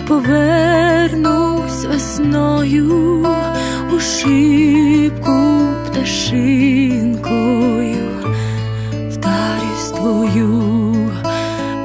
повернусь весною у шибку пташинкою, в дарість твою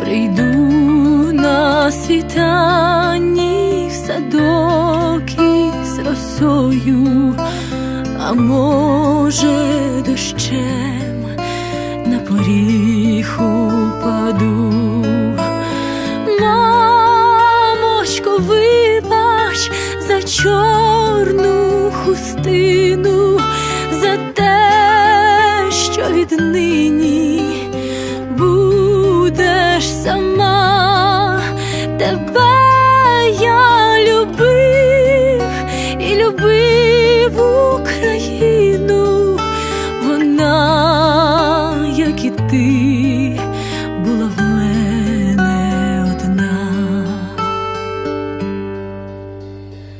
прийду на світанні в садок із росою, а може дощем на поріг упаду. Чорну хустину, за те, що віднині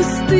чорну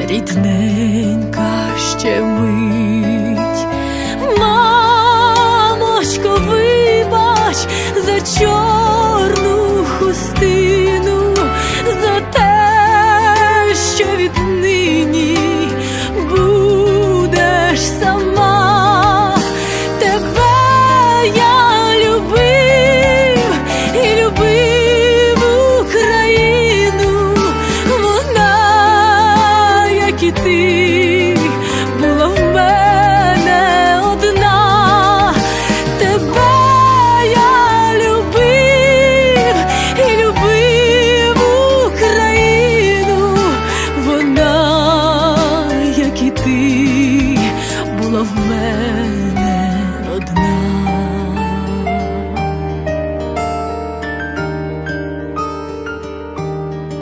рідненька ще мить.